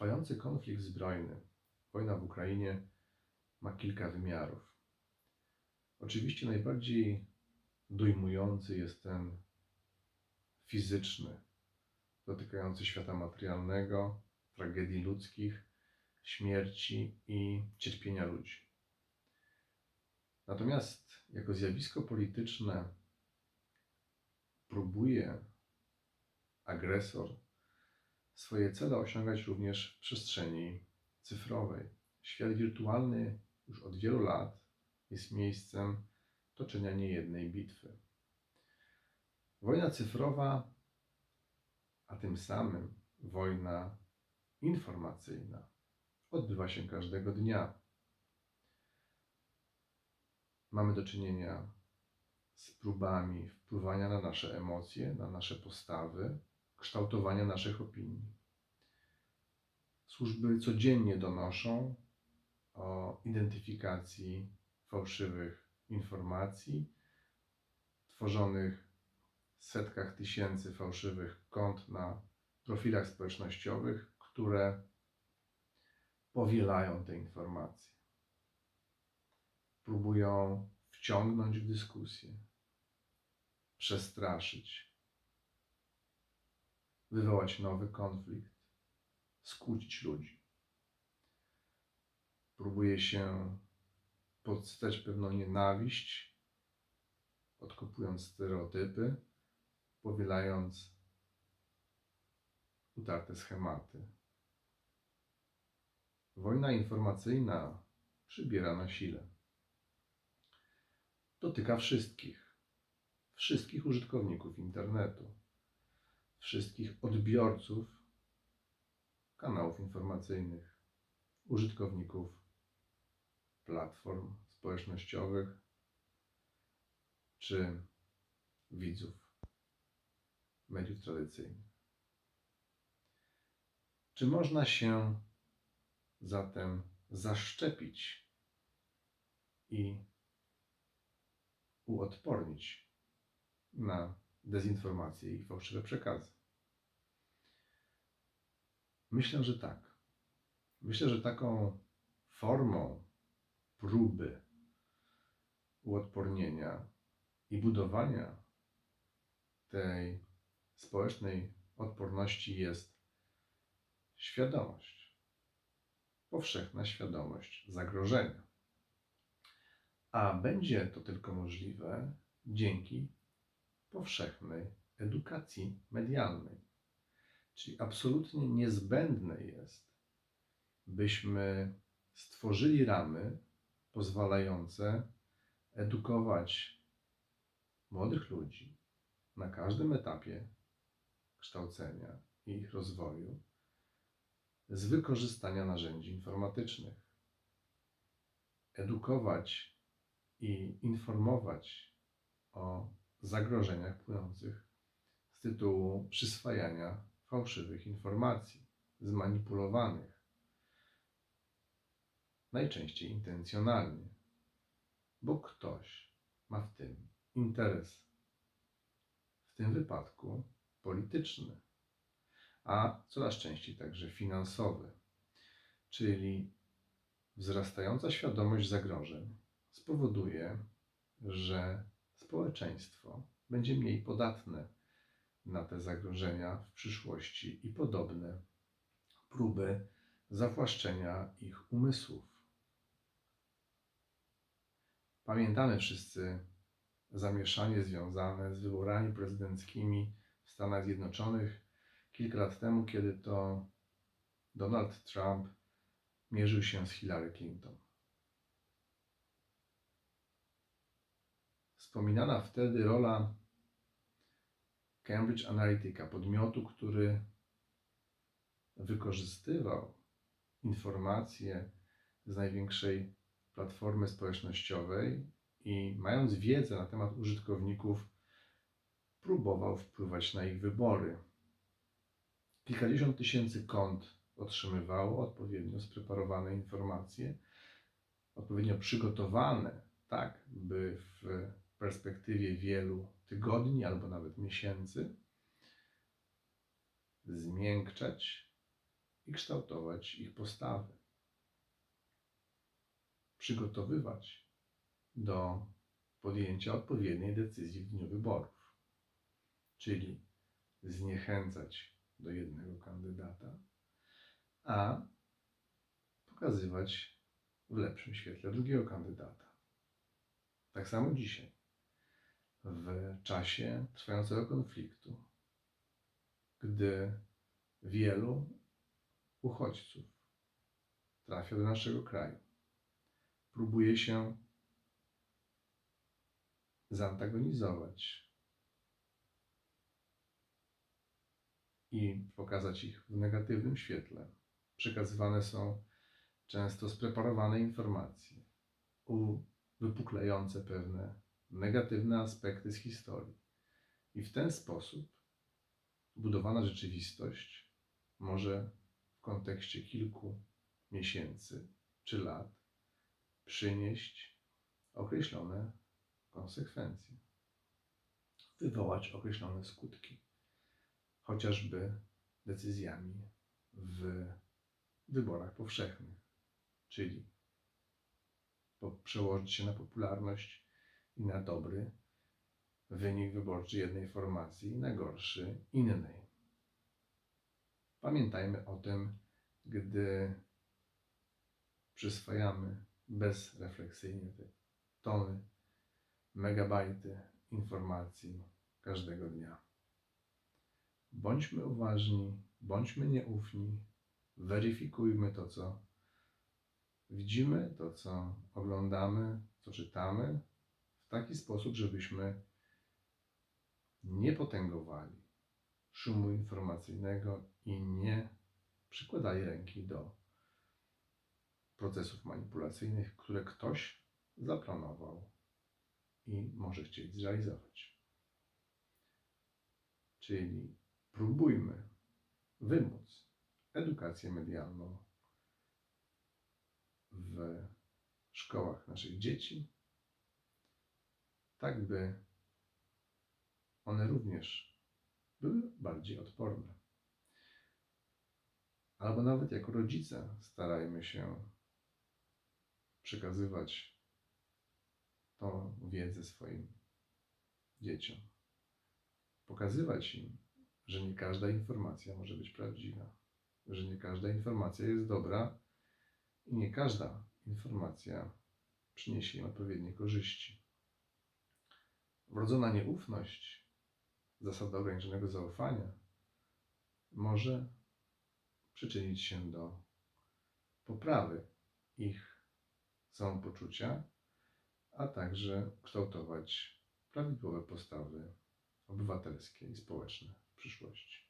Trwający konflikt zbrojny, wojna w Ukrainie ma kilka wymiarów. Oczywiście najbardziej dojmujący jest ten fizyczny, dotykający świata materialnego, tragedii ludzkich, śmierci i cierpienia ludzi. Natomiast jako zjawisko polityczne próbuje agresor swoje cele osiągać również w przestrzeni cyfrowej. Świat wirtualny już od wielu lat jest miejscem toczenia niejednej bitwy. Wojna cyfrowa, a tym samym wojna informacyjna, odbywa się każdego dnia. Mamy do czynienia z próbami wpływania na nasze emocje, na nasze postawy, kształtowania naszych opinii. Służby codziennie donoszą o identyfikacji fałszywych informacji, tworzonych setkach tysięcy fałszywych kont na profilach społecznościowych, które powielają te informacje. Próbują wciągnąć w dyskusję, przestraszyć, wywołać nowy konflikt, skłócić ludzi. Próbuje się podstać pewną nienawiść, odkopując stereotypy, powielając utarte schematy. Wojna informacyjna przybiera na sile. Dotyka wszystkich, wszystkich użytkowników internetu, wszystkich odbiorców kanałów informacyjnych, użytkowników platform społecznościowych czy widzów mediów tradycyjnych. Czy można się zatem zaszczepić i uodpornić na dezinformację i fałszywe przekazy? Myślę, że tak. Myślę, że taką formą próby uodpornienia i budowania tej społecznej odporności jest świadomość, powszechna świadomość zagrożenia. A będzie to tylko możliwe dzięki powszechnej edukacji medialnej. Czyli absolutnie niezbędne jest, byśmy stworzyli ramy pozwalające edukować młodych ludzi na każdym etapie kształcenia i ich rozwoju z wykorzystania narzędzi informatycznych. Edukować i informować o zagrożeniach płynących z tytułu przyswajania fałszywych informacji, zmanipulowanych, najczęściej intencjonalnie, bo ktoś ma w tym interes, w tym wypadku polityczny, a coraz częściej także finansowy, czyli wzrastająca świadomość zagrożeń spowoduje, że społeczeństwo będzie mniej podatne na te zagrożenia w przyszłości i podobne próby zawłaszczenia ich umysłów. Pamiętamy wszyscy zamieszanie związane z wyborami prezydenckimi w Stanach Zjednoczonych kilka lat temu, kiedy to Donald Trump mierzył się z Hillary Clinton. Wspominana wtedy rola Cambridge Analytica, podmiotu, który wykorzystywał informacje z największej platformy społecznościowej i mając wiedzę na temat użytkowników, próbował wpływać na ich wybory. Kilkadziesiąt tysięcy kont otrzymywało odpowiednio spreparowane informacje, odpowiednio przygotowane, tak by w perspektywie wielu tygodni albo nawet miesięcy zmiękczać i kształtować ich postawy. Przygotowywać do podjęcia odpowiedniej decyzji w dniu wyborów, czyli zniechęcać do jednego kandydata, a pokazywać w lepszym świetle drugiego kandydata. Tak samo dzisiaj, w czasie trwającego konfliktu, gdy wielu uchodźców trafia do naszego kraju, próbuje się zaantagonizować i pokazać ich w negatywnym świetle. Przekazywane są często spreparowane informacje, uwypuklające pewne negatywne aspekty z historii. I w ten sposób budowana rzeczywistość może w kontekście kilku miesięcy czy lat przynieść określone konsekwencje, wywołać określone skutki, chociażby decyzjami w wyborach powszechnych, czyli przełożyć się na popularność i na dobry wynik wyborczy jednej formacji na gorszy innej. Pamiętajmy o tym, gdy przyswajamy bezrefleksyjnie te tony, megabajty informacji każdego dnia. Bądźmy uważni, bądźmy nieufni, weryfikujmy to, co widzimy, to, co oglądamy, co czytamy, taki sposób, żebyśmy nie potęgowali szumu informacyjnego i nie przykładali ręki do procesów manipulacyjnych, które ktoś zaplanował i może chcieć zrealizować. Czyli próbujmy wymóc edukację medialną w szkołach naszych dzieci, tak by one również były bardziej odporne. Albo nawet jako rodzice starajmy się przekazywać tą wiedzę swoim dzieciom. Pokazywać im, że nie każda informacja może być prawdziwa, że nie każda informacja jest dobra i nie każda informacja przyniesie im odpowiednie korzyści. Wrodzona nieufność, zasada ograniczonego zaufania może przyczynić się do poprawy ich samopoczucia, a także kształtować prawidłowe postawy obywatelskie i społeczne w przyszłości.